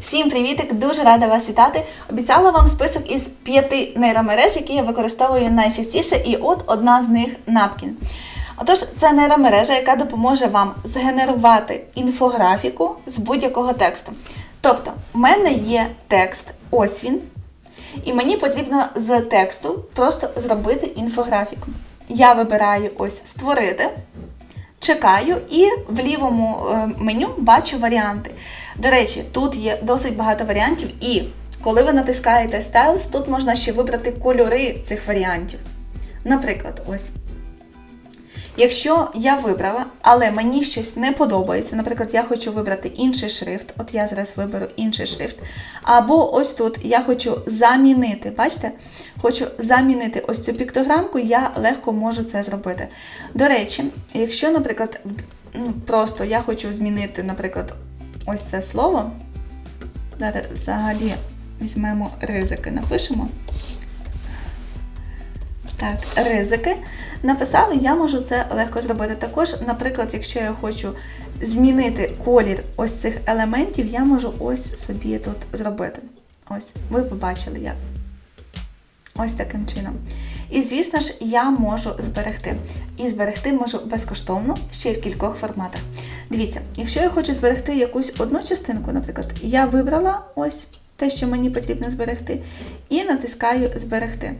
Всім привітик! Дуже рада вас вітати. Обіцяла вам список із п'яти нейромереж, які я використовую найчастіше, і от одна з них Напкін. Отож, це нейромережа, яка допоможе вам згенерувати інфографіку з будь-якого тексту. Тобто, в мене є текст, ось він, і мені потрібно з тексту просто зробити інфографіку. Я вибираю ось створити. Чекаю і в лівому е, меню бачу варіанти. До речі, тут є досить багато варіантів, і коли ви натискаєте Styles, тут можна ще вибрати кольори цих варіантів. Наприклад, ось. Якщо я вибрала, але мені щось не подобається, наприклад, я хочу вибрати інший шрифт, от я зараз виберу інший шрифт. Або ось тут я хочу замінити, бачите? Хочу замінити ось цю піктограмку, я легко можу це зробити. До речі, якщо, наприклад, ну, просто я хочу змінити, наприклад, ось це слово, зараз взагалі візьмемо ризики, напишемо. Так, ризики. Написали, я можу це легко зробити. Також, наприклад, якщо я хочу змінити колір ось цих елементів, я можу ось собі тут зробити. Ось, ви побачили як. Ось таким чином. І, звісно ж, я можу зберегти. І зберегти можу безкоштовно ще й в кількох форматах. Дивіться, якщо я хочу зберегти якусь одну частинку, наприклад, я вибрала ось те, що мені потрібно зберегти, і натискаю Зберегти.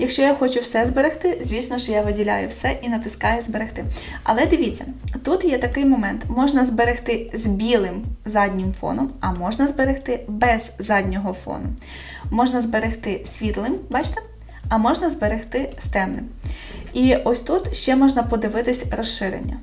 Якщо я хочу все зберегти, звісно ж, я виділяю все і натискаю зберегти. Але дивіться, тут є такий момент: можна зберегти з білим заднім фоном, а можна зберегти без заднього фону. Можна зберегти світлим, бачите? А можна зберегти з темним. І ось тут ще можна подивитись розширення.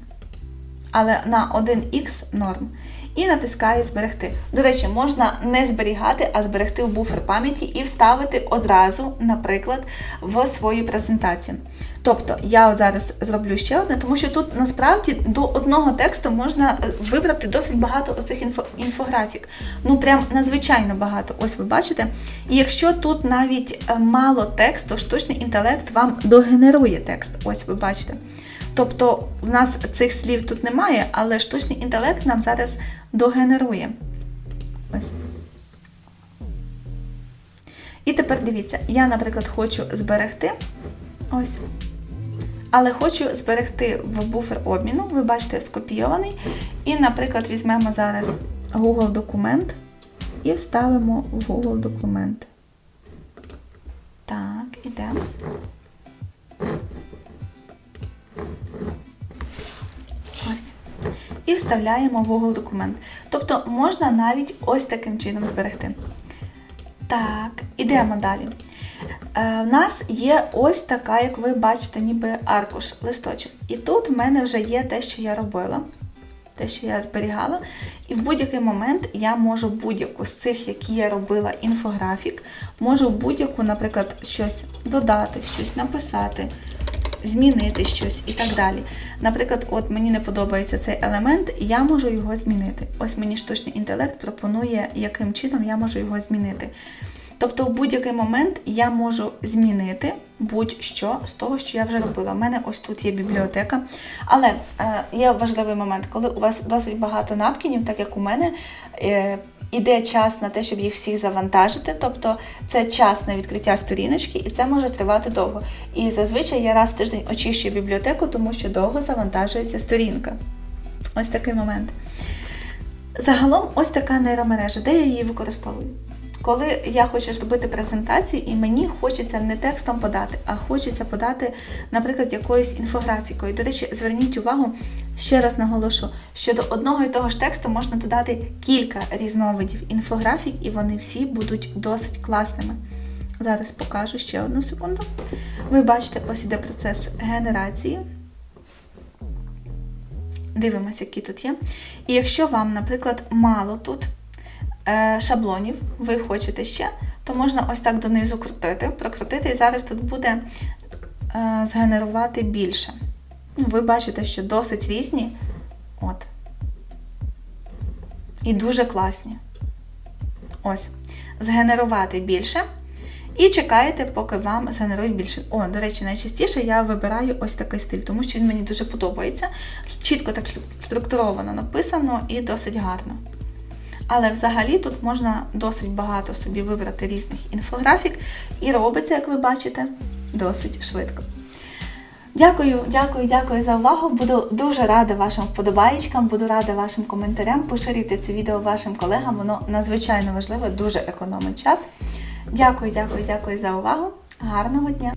Але на 1х норм. І натискаю зберегти. До речі, можна не зберігати, а зберегти в буфер пам'яті і вставити одразу, наприклад, в свою презентацію. Тобто, я зараз зроблю ще одне, тому що тут насправді до одного тексту можна е, вибрати досить багато оцих інфо, інфографік. Ну, прям надзвичайно багато. Ось ви бачите. І якщо тут навіть е, мало тексту, штучний інтелект вам догенерує текст. Ось ви бачите. Тобто в нас цих слів тут немає, але штучний інтелект нам зараз догенерує. Ось. І тепер дивіться, я, наприклад, хочу зберегти. Ось. Але хочу зберегти в буфер обміну. Ви бачите, скопійований. І, наприклад, візьмемо зараз Google документ і вставимо в Google документ. Так, ідемо. І вставляємо в Google документ. Тобто можна навіть ось таким чином зберегти. Так, ідемо далі. Е, в нас є ось така, як ви бачите, ніби аркуш, листочок. І тут в мене вже є те, що я робила, те, що я зберігала. І в будь-який момент я можу будь-яку з цих, які я робила, інфографік, можу будь-яку, наприклад, щось додати, щось написати змінити щось і так далі. Наприклад, от мені не подобається цей елемент, я можу його змінити. Ось мені штучний інтелект пропонує, яким чином я можу його змінити. Тобто, в будь-який момент я можу змінити будь-що з того, що я вже робила. У мене ось тут є бібліотека. Але е, є важливий момент, коли у вас досить багато напкінів, так як у мене. Е, Іде час на те, щоб їх всіх завантажити, тобто це час на відкриття сторіночки, і це може тривати довго. І зазвичай я раз в тиждень очищую бібліотеку, тому що довго завантажується сторінка. Ось такий момент. Загалом, ось така нейромережа, де я її використовую. Коли я хочу зробити презентацію, і мені хочеться не текстом подати, а хочеться подати, наприклад, якоюсь інфографікою. До речі, зверніть увагу, ще раз наголошу, що до одного і того ж тексту можна додати кілька різновидів інфографік, і вони всі будуть досить класними. Зараз покажу ще одну секунду. Ви бачите, ось іде процес генерації. Дивимося, які тут є. І якщо вам, наприклад, мало тут шаблонів, ви хочете ще, то можна ось так донизу крутити, прокрутити, і зараз тут буде е, згенерувати більше. Ну, Ви бачите, що досить різні. От. І дуже класні. Ось. Згенерувати більше. І чекаєте, поки вам згенерують більше. О, до речі, найчастіше я вибираю ось такий стиль, тому що він мені дуже подобається. Чітко так структуровано написано і досить гарно. Але взагалі тут можна досить багато собі вибрати різних інфографік, і робиться, як ви бачите, досить швидко. Дякую, дякую, дякую за увагу. Буду дуже рада вашим вподобаєчкам, буду рада вашим коментарям. Поширюйте це відео вашим колегам, воно надзвичайно важливе, дуже економить час. Дякую, дякую, дякую за увагу. Гарного дня!